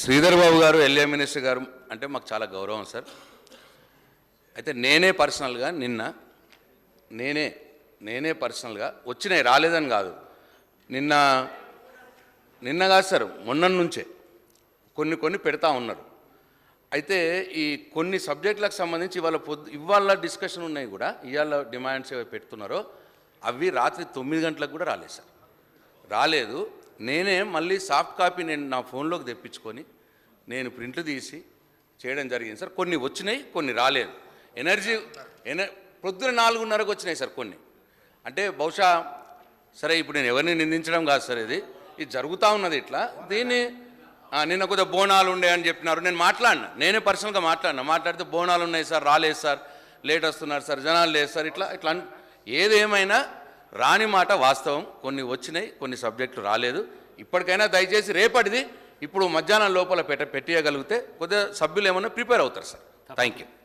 శ్రీధర్ బాబు గారు LA minister గారు అంటే మాకు చాలా గౌరవం సార్. అయితే నేనే పర్సనల్గా నిన్న నేనే నేనే పర్సనల్గా వచ్చినాయి రాలేదని కాదు. నిన్న నిన్న కాదు సార్ మొన్న నుంచే కొన్ని కొన్ని పెడతా ఉన్నారు. అయితే ఈ కొన్ని సబ్జెక్టులకు సంబంధించి ఇవాళ పొద్దు ఇవాళ డిస్కషన్ ఉన్నాయి కూడా. ఇవాళ డిమాండ్స్ ఏవో పెడుతున్నారో అవి రాత్రి తొమ్మిది గంటలకు కూడా రాలేదు సార్. రాలేదు. నేనే మళ్ళీ సాఫ్ట్ కాపీ నేను నా ఫోన్లోకి తెప్పించుకొని నేను ప్రింట్లు తీసి చేయడం జరిగింది సార్. కొన్ని వచ్చినాయి కొన్ని రాలేదు. ఎనర్జీ ఎన పొద్దున నాలుగున్నరకు వచ్చినాయి సార్ కొన్ని. అంటే బహుశా సరే ఇప్పుడు నేను ఎవరిని నిందించడం కాదు సార్ ఇది. ఇది జరుగుతూ ఉన్నది ఇట్లా. దీన్ని నిన్న కొద్దిగా బోనాలు ఉండే అని చెప్పినారు. నేను మాట్లాడినా. నేనే పర్సనల్గా మాట్లాడినా. మాట్లాడితే బోనాలు ఉన్నాయి సార్ రాలేదు సార్. లేట్ వస్తున్నారు సార్ జనాలు లేదు సార్ ఇట్లా ఇట్లా ఏదేమైనా రాని మాట వాస్తవం. కొన్ని వచ్చినాయి కొన్ని సబ్జెక్టులు రాలేదు. ఇప్పటికైనా దయచేసి రేపటిది ఇప్పుడు మధ్యాహ్నం లోపల పెట్ట పెట్టేయగలిగితే కొద్దిగా సభ్యులు ఏమన్నా ప్రిపేర్ అవుతారు సార్. Thank you